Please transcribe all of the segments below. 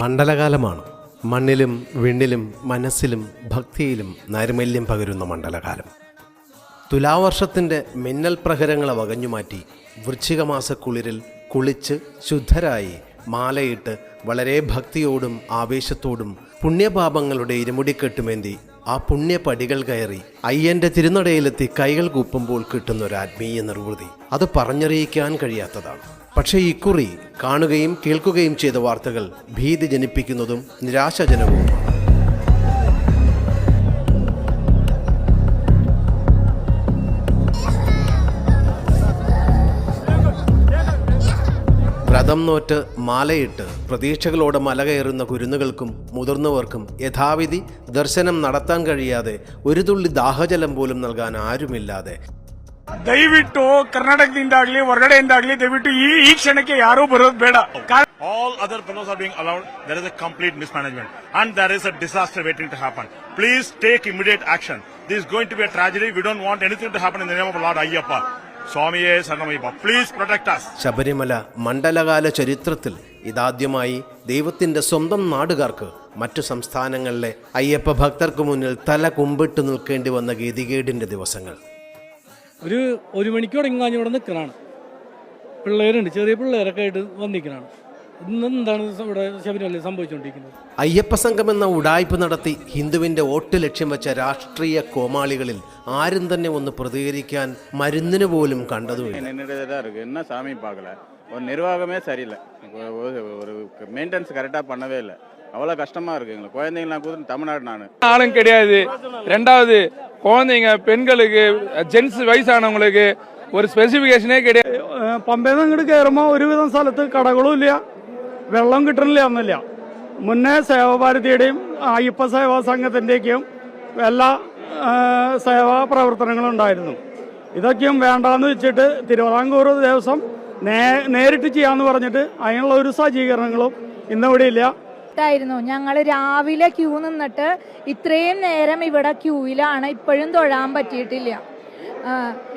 മണ്ഡലകാലമാണ്. മണ്ണിലും വിണ്ണിലും മനസ്സിലും ഭക്തിയിലും നൈർമല്യം പകരുന്ന മണ്ഡലകാലം. തുലാവർഷത്തിന്റെ മിന്നൽ പ്രഹരങ്ങളെ വകഞ്ഞുമാറ്റി വൃശ്ചികമാസക്കുളിരിൽ കുളിച്ച് ശുദ്ധരായി മാലയിട്ട് വളരെ ഭക്തിയോടും ആവേശത്തോടും പുണ്യപാപങ്ങളുടെ ഇരുമുടിക്കെട്ടുമേന്തി ആ പുണ്യപടികൾ കയറി അയ്യന്റെ തിരുനടയിലെത്തി കൈകൾ കൂപ്പുമ്പോൾ കിട്ടുന്ന ഒരു ആത്മീയ നിർവൃതി. അത് പറഞ്ഞറിയിക്കാൻ കഴിയാത്തതാണ്. പക്ഷേ ഇക്കുറി കാണുകയും കേൾക്കുകയും ചെയ്ത വാർത്തകൾ ഭീതി ജനിപ്പിക്കുന്നതും നിരാശാജനകവുമാണ്. വ്രതം നോറ്റ് മാലയിട്ട് പ്രതീക്ഷകളോടെ മലകയറുന്ന കുരുന്നുകൾക്കും മുതിർന്നവർക്കും യഥാവിധി ദർശനം നടത്താൻ കഴിയാതെ ഒരു തുള്ളി ദാഹജലം പോലും നൽകാൻ ആരുമില്ലാതെ ದಯವಿಟ್ಟು ಕರ್ನಾಟಕದಿಂದ ಆಗ್ಲಿ ಹೊರಗಡೆಯಿಂದ ಆಗ್ಲಿ ದಯವಿಟ್ಟು ಈ ಈ ಕ್ಷಣಕ್ಕೆ ಯಾರೂ ಬರೋದು ಬೇಡ ಕಾರಣ all other fellows are being allowed, there is a complete mismanagement and there is a disaster waiting to happen. Please take immediate action. This is going to be a tragedy. We don't want anything to happen in the name of Lord Ayyappa. Swamiye Sarnamayappa. Please protect us. Sabarimala മണ്ഡലകാല ചരിത്രത്തിൽ ഇതാദ്യമായി ദൈവത്തിൻ്റെ സ്വന്തം നാടുകാർക്ക് മറ്റു സംസ്ഥാനങ്ങളിലെ അയ്യപ്പ ഭക്തർക്ക് മുന്നിൽ തല കുമ്പിട്ട് നിൽക്കേണ്ടി വന്ന ഗതികേടിൻ്റെ ദിവസങ്ങൾ ഒരു ഒരു മണിക്ക് തുടങ്ങാൻ ഇവിടെ നിൽക്കണാണ് പിള്ളേരുണ്ട് ചെറിയ പിള്ളേരൊക്കെ ആയിട്ട് വന്നിരിക്കണാണ് ഇന്ന് എന്താണ് ഇവിടെ ശബരിമലയിൽ സംഭവിച്ചുകൊണ്ടിരിക്കുന്നത് അയ്യപ്പ സംഘം എന്ന ഉടായ്പ നടത്തി ഹിന്ദുവിന്റെ വോട്ട് ലക്ഷ്യം വെച്ച രാഷ്ട്രീയ കോമാളികളിൽ ആരും തന്നെ ഒന്ന് പ്രതികരിക്കാൻ മരുന്നിന് പോലും കണ്ടതുമില്ല நின்றுட்டே தான் இருக்குது என்ன சாமி பார்க்கல ஒரு நிர்வாகமே சரியில்லை ஒரு- ஒரு- ஒரு மெயின்டெனன்ஸ் கரெக்டாக பண்ணவே இல்லை அவ்வளோ கஷ்டமாக இருக்குது எங்களுக்கு குழந்தைங்களாம் கூட தமிழ்நாடு நான் ஆளும் கிடையாது ரெண்டாவது குழந்தைங்க பெண்களுக்கு ஜென்ஸ் வயசானவங்களுக்கு ஒரு ஸ்பெசிஃபிகேஷனே கிடையாது പമ്പയിൽ നിന്ന് ഇങ്ങോട്ട് കയറുമ്പോൾ ഒരുവിധം സ്ഥലത്ത് കടകളും ഇല്ല വെള്ളം കിട്ടണില്ല ഒന്നുമില്ല മുന്നേ സേവാഭാരതിയുടെയും അയ്യപ്പ സേവാ സംഘത്തിൻ്റെയൊക്കെയും എല്ലാ ആ, സേവാ പ്രവർത്തനങ്ങളും ഉണ്ടായിരുന്നു ഇതൊക്കെയും വേണ്ടാന്ന് വെച്ചിട്ട് തിരുവിതാംകൂർ ദേവസ്വം നേ നേരിട്ട് ചെയ്യാന്ന് പറഞ്ഞിട്ട് അതിനുള്ള ഒരു സജ്ജീകരണങ്ങളും ഇന്നിവിടെ ഇല്ല ായിരുന്നു ഞങ്ങൾ രാവിലെ ക്യൂ നിന്നിട്ട് ഇത്രയും നേരം ഇവിടെ ക്യൂവിലാണ് ഇപ്പോഴും തൊഴാൻ പറ്റിയിട്ടില്ല.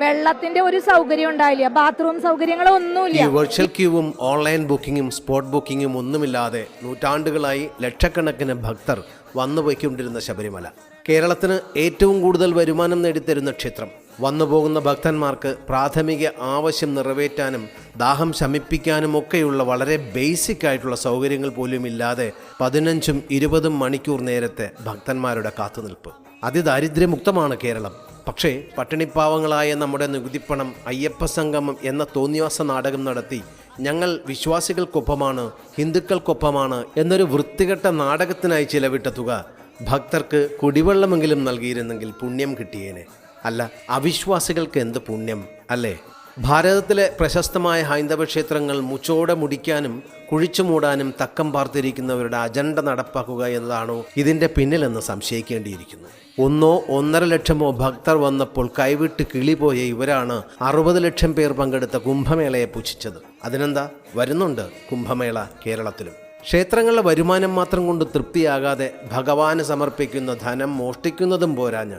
വെള്ളത്തിന്റെ ഒരു സൗകര്യം ഉണ്ടായില്ല. ബാത്റൂം സൗകര്യങ്ങളൊന്നുമില്ല. വെർച്വൽ ക്യൂവും ഓൺലൈൻ ബുക്കിങ്ങും സ്പോട്ട് ബുക്കിങ്ങും ഒന്നുമില്ലാതെ നൂറ്റാണ്ടുകളായി ലക്ഷക്കണക്കിന് ഭക്തർ വന്നുപോയിക്കൊണ്ടിരുന്ന ശബരിമല. കേരളത്തിന് ഏറ്റവും കൂടുതൽ വരുമാനം നേടിത്തരുന്ന ക്ഷേത്രം വന്നു പോകുന്ന ഭക്തന്മാർക്ക് പ്രാഥമിക ആവശ്യം നിറവേറ്റാനും ദാഹം ശമിപ്പിക്കാനും ഒക്കെയുള്ള വളരെ ബേസിക് ആയിട്ടുള്ള സൗകര്യങ്ങൾ പോലും ഇല്ലാതെ പതിനഞ്ചും ഇരുപതും മണിക്കൂർ നേരത്തെ ഭക്തന്മാരുടെ കാത്തുനിൽപ്പ്. അതിദാരിദ്ര്യമുക്തമാണ് കേരളം. പക്ഷേ പട്ടിണിപ്പാവങ്ങളായ നമ്മുടെ നികുതിപ്പണം അയ്യപ്പ സംഗമം എന്ന തോന്നിവാസ നാടകം നടത്തി ഞങ്ങൾ വിശ്വാസികൾക്കൊപ്പമാണ് ഹിന്ദുക്കൾക്കൊപ്പമാണ് എന്നൊരു വൃത്തികെട്ട നാടകത്തിനായി ചിലവിട്ട തുക ഭക്തർക്ക് കുടിവെള്ളമെങ്കിലും നൽകിയിരുന്നെങ്കിൽ പുണ്യം കിട്ടിയേനെ. അല്ല അവിശ്വാസികൾക്ക് എന്ത് പുണ്യം അല്ലേ? ഭാരതത്തിലെ പ്രശസ്തമായ ഹൈന്ദവ ക്ഷേത്രങ്ങൾ മുച്ചോടെ മുടിക്കാനും കുഴിച്ചു മൂടാനും തക്കം പാർത്തിരിക്കുന്നവരുടെ അജണ്ട നടപ്പാക്കുക എന്നതാണോ ഇതിന്റെ പിന്നിലെന്ന് സംശയിക്കേണ്ടിയിരിക്കുന്നു. ഒന്നോ ഒന്നര ലക്ഷമോ ഭക്തർ വന്നപ്പോൾ കൈവിട്ട് കിളിപോയ ഇവരാണ് അറുപത് ലക്ഷം പേർ പങ്കെടുത്ത കുംഭമേളയെ പുച്ഛിച്ചത് അതിനെന്താ? വരുന്നുണ്ട് കുംഭമേള കേരളത്തിലും. ക്ഷേത്രങ്ങളിലെ വരുമാനം മാത്രം കൊണ്ട് തൃപ്തിയാകാതെ ഭഗവാന് സമർപ്പിക്കുന്ന ധനം മോഷ്ടിക്കുന്നതും പോരാഞ്ഞ്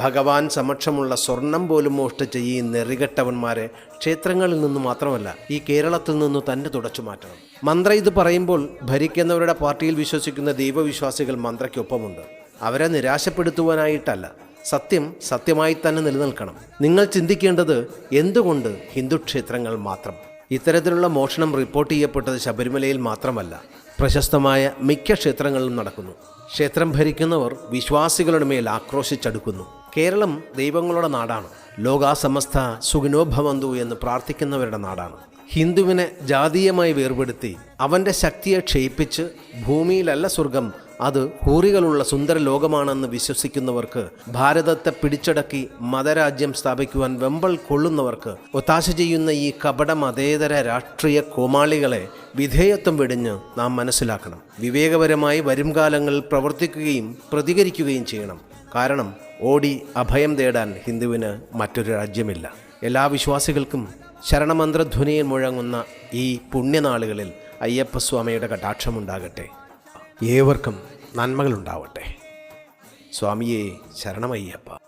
ഭഗവാൻ സമക്ഷമുള്ള സ്വർണം പോലും മോഷ്ടിച്ച ഈ നെറികെട്ടവന്മാരെ ക്ഷേത്രങ്ങളിൽ നിന്ന് മാത്രമല്ല ഈ കേരളത്തിൽ നിന്ന് തന്നെ തുടച്ചു മാറ്റണം. മന്ത്ര ഇത് പറയുമ്പോൾ ഭരിക്കുന്നവരുടെ പാർട്ടിയിൽ വിശ്വസിക്കുന്ന ദൈവവിശ്വാസികൾ മന്ത്രയ്ക്കൊപ്പമുണ്ട്. അവരെ നിരാശപ്പെടുത്തുവാനായിട്ടല്ല സത്യം സത്യമായി തന്നെ നിലനിൽക്കണം. നിങ്ങൾ ചിന്തിക്കേണ്ടത് എന്തുകൊണ്ട് ഹിന്ദു ക്ഷേത്രങ്ങൾ മാത്രം? ഇത്തരത്തിലുള്ള മോഷണം റിപ്പോർട്ട് ചെയ്യപ്പെട്ടത് ശബരിമലയിൽ മാത്രമല്ല പ്രശസ്തമായ മിക്ക ക്ഷേത്രങ്ങളിലും നടക്കുന്നു. ക്ഷേത്രം ഭരിക്കുന്നവർ വിശ്വാസികളുടെ മേൽ ആക്രോശിച്ചടുക്കുന്നു. കേരളം ദൈവങ്ങളുടെ നാടാണ്. ലോകാസമസ്ത സുഖിനോഭവന്തു എന്ന് പ്രാർത്ഥിക്കുന്നവരുടെ നാടാണ്. ഹിന്ദുവിനെ ജാതീയമായി വേർപെടുത്തി അവന്റെ ശക്തിയെ ക്ഷയിപ്പിച്ച് ഭൂമിയിലല്ല സ്വർഗം അത് ഹൂറികളുള്ള സുന്ദര ലോകമാണെന്ന് വിശ്വസിക്കുന്നവർക്ക് ഭാരതത്തെ പിടിച്ചടക്കി മതരാജ്യം സ്ഥാപിക്കുവാൻ വെമ്പൽ കൊള്ളുന്നവർക്ക് ഒത്താശ ചെയ്യുന്ന ഈ കപട മതേതര രാഷ്ട്രീയ കോമാളികളെ വിധേയത്വം വെടിഞ്ഞ് നാം മനസ്സിലാക്കണം. വിവേകപരമായി വരും കാലങ്ങളിൽ പ്രവർത്തിക്കുകയും പ്രതികരിക്കുകയും ചെയ്യണം. കാരണം ഓടി അഭയം തേടാൻ ഹിന്ദുവിന് മറ്റൊരു രാജ്യമില്ല. എല്ലാ വിശ്വാസികൾക്കും ശരണമന്ത്രധ്വനിയിൽ മുഴങ്ങുന്ന ഈ പുണ്യനാളുകളിൽ അയ്യപ്പസ്വാമിയുടെ കടാക്ഷമുണ്ടാകട്ടെ ഏവർക്കും നന്മകളുണ്ടാവട്ടെ. സ്വാമിയെ ശരണമയ്യപ്പ.